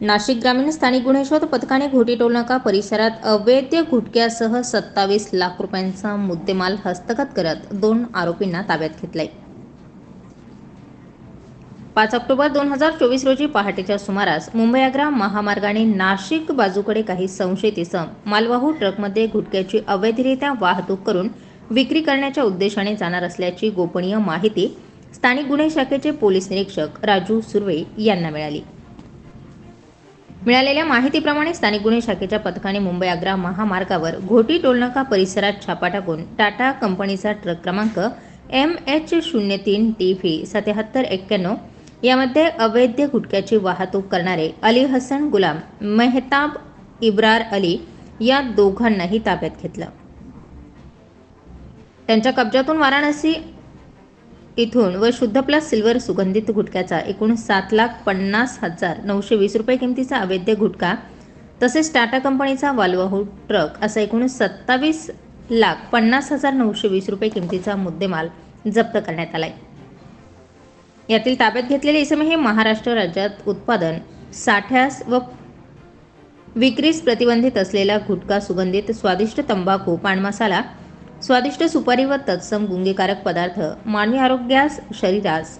नाशिक ग्रामीण स्थानिक गुन्हे शोध पथकाने घोटी टोलनाका परिसरात अवैध घुटक्यासह सत्तावीस लाख रुपयांचा मुद्देमाल हस्तगत करत दोन आरोपींना ताब्यात घेतलाय. पाच ऑक्टोबर दोन हजार चोवीस रोजी पहाटेच्या सुमारास मुंबई आग्रा महामार्गाने नाशिक बाजूकडे काही संशयित इसम मालवाहू ट्रकमध्ये घुटक्याची अवैधरित्या वाहतूक करून विक्री करण्याच्या उद्देशाने जाणार असल्याची गोपनीय माहिती स्थानिक गुन्हे शाखेचे पोलीस निरीक्षक राजू सुर्वे यांना मिळाली. मिळालेल्या माहितीप्रमाणे स्थानिक गुन्हे शाखेच्या पथकाने मुंबई आग्रा महामार्गावर घोटी टोलनाका परिसरात छापा टाकून टाटा कंपनीचा ट्रक क्रमांक एम एच शून्य तीन टी व्ही सत्याहत्तर एक्क्याण्णव यामध्ये अवैध गुटख्याची वाहतूक करणारे अली हसन गुलाम मेहताब इब्रार अली या दोघांनाही ताब्यात घेतलं. त्यांच्या कब्जातून वाराणसी इथून व शुद्ध प्लस सिल्वर सुगंधित गुटख्याचा एकूण सात लाख पन्नास हजार नऊशे वीस रुपये किमतीचा अवैध गुटखा तसेच टाटा कंपनीचा वालवाहू ट्रक असा एकूण सत्तावीस लाख पन्नास हजार नऊशे वीस रुपये किमतीचा मुद्देमाल जप्त करण्यात आलाय. यातील ताब्यात घेतलेले इसम हे महाराष्ट्र राज्यात उत्पादन साठ्यास व विक्रीस प्रतिबंधित असलेला गुटखा सुगंधित स्वादिष्ट तंबाखू पान मसाला स्वादिष्ट सुपारी व तत्सम गुंगीकारक पदार्थ मानवी आरोग्यास शरीरास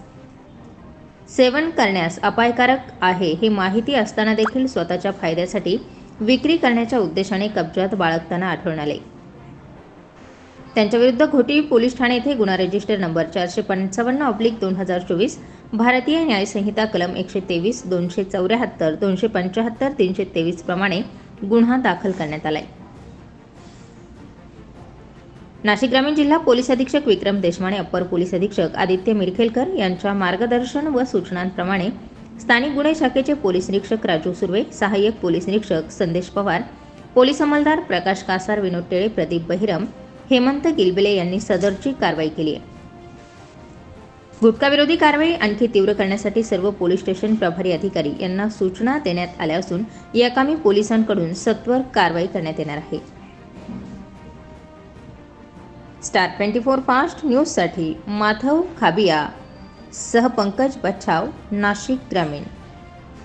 सेवन करण्यास अपायकारक आहे हे माहिती असताना देखील स्वतःच्या फायद्यासाठी विक्री करण्याच्या उद्देशाने कब्जात बाळगताना आढळून आले. त्यांच्याविरुद्ध घोटी पोलीस ठाणे येथे गुन्हा रजिस्टर नंबर चारशे पंचावन्न ऑब्लिक दोन हजार चोवीस भारतीय न्यायसंहिता कलम एकशे तेवीस दोनशे चौऱ्याहत्तर दोनशे पंच्याहत्तर तीनशे तेवीस प्रमाणे गुन्हा दाखल करण्यात आला आहे नाशिक ग्रामीण जिल्हा पोलीस अधीक्षक विक्रम देशमाने अप्पर पोलीस अधीक्षक आदित्य मिरखेलकर यांच्या मार्गदर्शन व सूचनांप्रमाणे स्थानिक गुन्हे शाखेचे पोलीस निरीक्षक राजू सुर्वे सहाय्यक पोलीस निरीक्षक संदेश पवार पोलीस अंमलदार प्रकाश कासार विनोद टेळे प्रदीप बहिरम हेमंत गिलबिले यांनी सदरची कारवाई केली आहे. गुटखाविरोधी कारवाई आणखी तीव्र करण्यासाठी सर्व पोलीस स्टेशन प्रभारी अधिकारी यांना सूचना देण्यात आल्या असून याकामी पोलिसांकडून सत्वर कारवाई करण्यात येणार आहे. स्टार ट्वेंटी फोर फास्ट न्यूजसाठी माधव खाबिया सह पंकज बच्छाव नाशिक ग्रामीण.